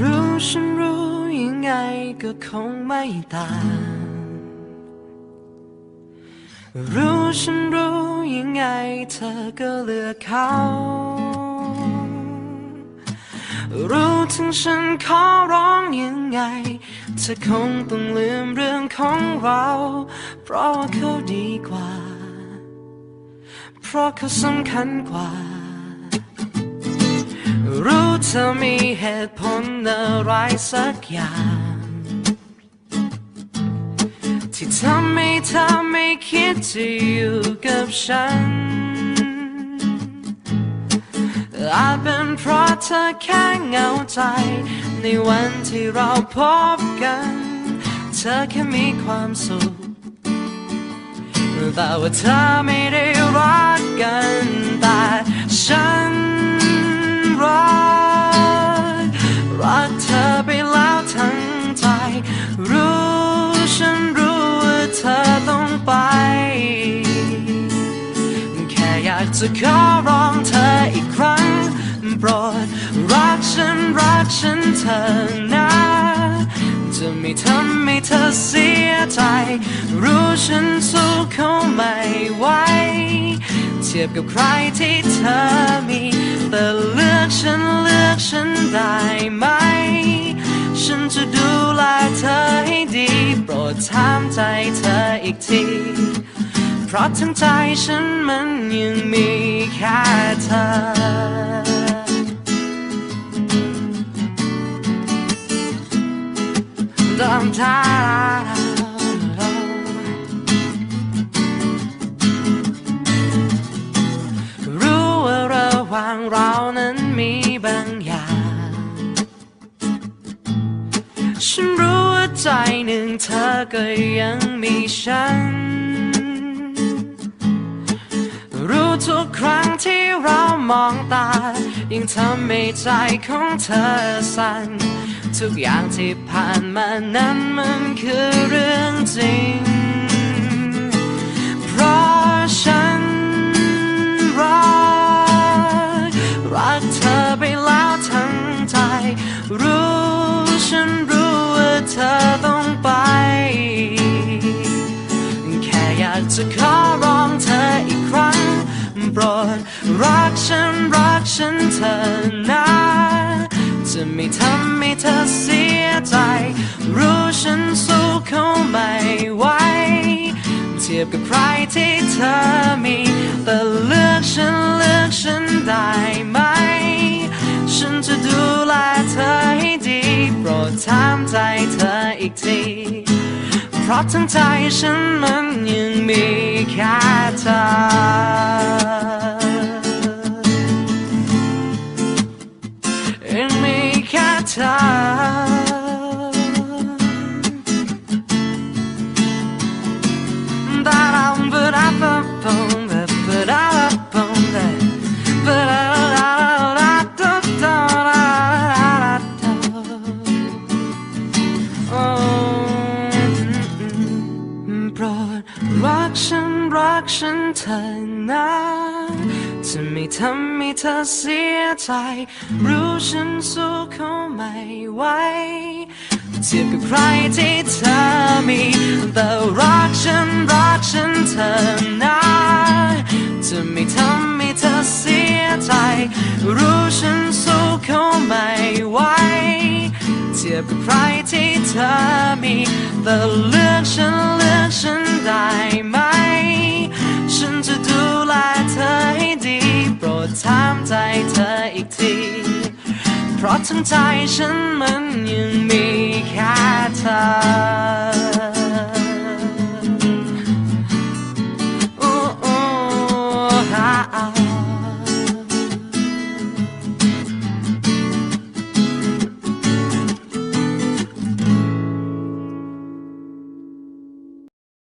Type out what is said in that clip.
รู้ฉันรู้ยังไงก็คงไม่ต่างรู้ฉันรู้ยังไงเธอก็เลือกเขา รู้ถึงฉันขอร้องยังไง เธอคงต้องลืมเรื่องของเรา เพราะเขาดีกว่า เพราะเขาสำคัญกว่า รู้เธอมีเหตุผลอะไรสักอย่าง ที่ทำให้เธอไม่คิดจะอยู่กับฉัน อาจเป็นเพราะเธอแค่เหงาใจ ในวันที่เราพบกัน เธอแค่มีความสุขแต่ว่าเธอไม่ได้รักกันากจะขอร้องเธออีกครั้งโปรดรักฉันรักฉันเธอนะ จะไม่ทำให้เธอเสียใจ รู้ฉันสู้เขาไม่ไหวเทียบกับใครที่เธอมี แต่เลือกฉันเลือกฉันได้ไหม ฉันจะดูแลเธอให้ดี โปรดถามใจเธออีกที ราะทั้งใจฉันมันยังมีแค่เธอดำทารู้ว่าระหว่างเรานั้นมีบางอย่าง ฉันรู้ว่าใจหนึ่งเธอก็ยังมีฉัน ทุกครั้งที่เรามองตา ยิ่งทำให้ใจของเธอสั่น ทุกอย่างที่ผ่านมานั้นมันคือเรื่องจริง เพราะฉันรัก รักเธอไปแล้วทั้งใจ รู้ฉันรู้ว่าเธอต้องไป แค่อยากจะขอ โปรดรักฉันรักฉันเธอนะจะไม่ทำให้เธอเสียใจ รู้ฉันสู้เขาไม่ไหวเทียบกับใครที่เธอมี แต่เลือกฉันเลือกฉันได้ไหม ฉันจะดูแลเธอให้ดี โปรดถามใจเธออีกที เพราะทั้งใจฉันมันยังมีแค่เธอ รักฉันรักฉันเธอนะจะไม่ทำให้เธอเสียใจ รู้ฉันสู้เขาไม่ไหวเทียบกับใครที่เธอมีแต่รักฉันรักฉันเธอนะจะไม่ทำให้เธอเสียใจ รู้ฉันสู้เขาไม่ไหวเทียบกับใครที่เธอมีแต่เลือกฉันเลือกฉัน ได้ไหม ฉันจะดูแลเธอให้ดี โปรดถามใจเธออีกที เพราะทั้งใจฉันมันยังมีแค่เธอ